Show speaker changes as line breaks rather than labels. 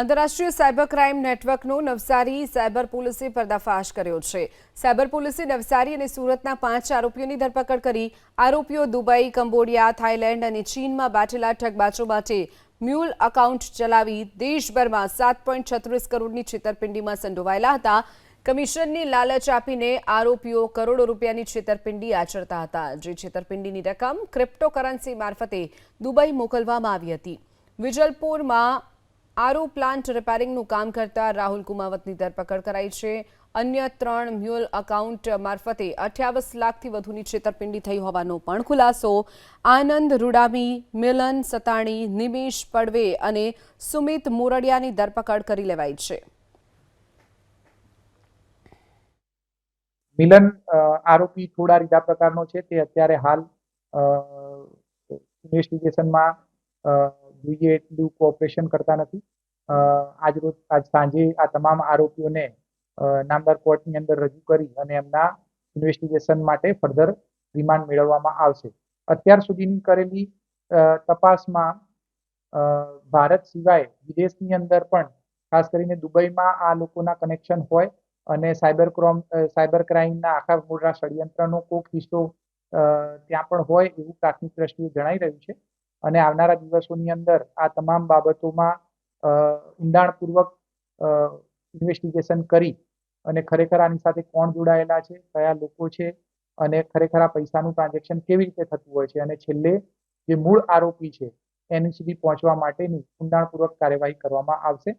આંતરરાષ્ટ્રીય cyber crime નેટવર્કનો Navsari cyber પોલીસે પર્દાફાશ કર્યો છે. સાયબર પોલીસે નવસારી અને સુરતના પાંચ આરોપીઓની ધરપકડ કરી. આરોપીઓ દુબઈ, કંબોડિયા, થાઇલેન્ડ અને ચીનમાં બેઠેલા ઠગબાજો માટે મ્યુલ એકાઉન્ટ ચલાવી દેશભરમાં સાત પોઈન્ટ છત્રીસ કરોડની છેતરપિંડીમાં સંડોવાયેલા હતા. કમિશનની લાલચ આપીને આરોપીઓ કરોડો રૂપિયાની છેતરપિંડી આચરતા હતા, જે છેતરપિંડીની રકમ ક્રિપ્ટોકરન્સી મારફતે દુબઈ મોકલવામાં આવી હતી. વિજલપુરમાં આરો પ્લાન્ટ રિપેરિંગનું કામ કરતા રાહુલ કુમાવતની ધરપકડ કરાઈ છે. અન્ય ત્રણ મ્યુઅલ એકાઉન્ટ મારફતે અઠ્યાવીસ લાખથી વધુની છેતરપિંડી થઈ હોવાનો પણ ખુલાસો. આનંદ રૂડામી, મિલન સતાણી નિમેશ પડવે અને સુમિત મોરડિયાની ધરપકડ કરી લેવાઈ છે.
મિલન આરોપી થોડા રીધા પ્રકારનો છે. તે અત્યારે હાલ ઇન્વેસ્ટિગેશનમાં જોઈએ એટલું કોઓપરેશન કરતા નથી. આજ આજ સાંજે આ તમામ આરોપીઓને નામદાર કોર્ટની અંદર રજૂ કરી અને એમના ઇન્વેસ્ટિગેશન માટે ફર્ધર રિમાન્ડ મેળવવામાં આવશે. અત્યાર સુધીની કરેલી તપાસમાં ભારત સિવાય વિદેશની અંદર પણ ખાસ કરીને દુબઈમાં આ લોકોના કનેક્શન હોય અને સાયબર ક્રોમ સાયબર ક્રાઇમના આખા મોટા ષડયંત્રનો કોઈક હિસ્સો ત્યાં પણ હોય એવું પ્રાથમિક દ્રષ્ટિએ જણાઈ રહ્યું છે. અને આવનારા દિવસોની અંદર આ તમામ બાબતોમાં ઊંડાણપૂર્વક ઇન્વેસ્ટિગેશન કરી અને ખરેખર આની સાથે કોણ જોડાયેલા છે, કયા લોકો છે અને ખરેખર આ પૈસાનું ટ્રાન્ઝેક્શન કેવી રીતે થતું હોય છે અને છેલ્લે જે મૂળ આરોપી છે એની સુધી પહોંચવા માટેની ઊંડાણપૂર્વક કાર્યવાહી કરવામાં આવશે.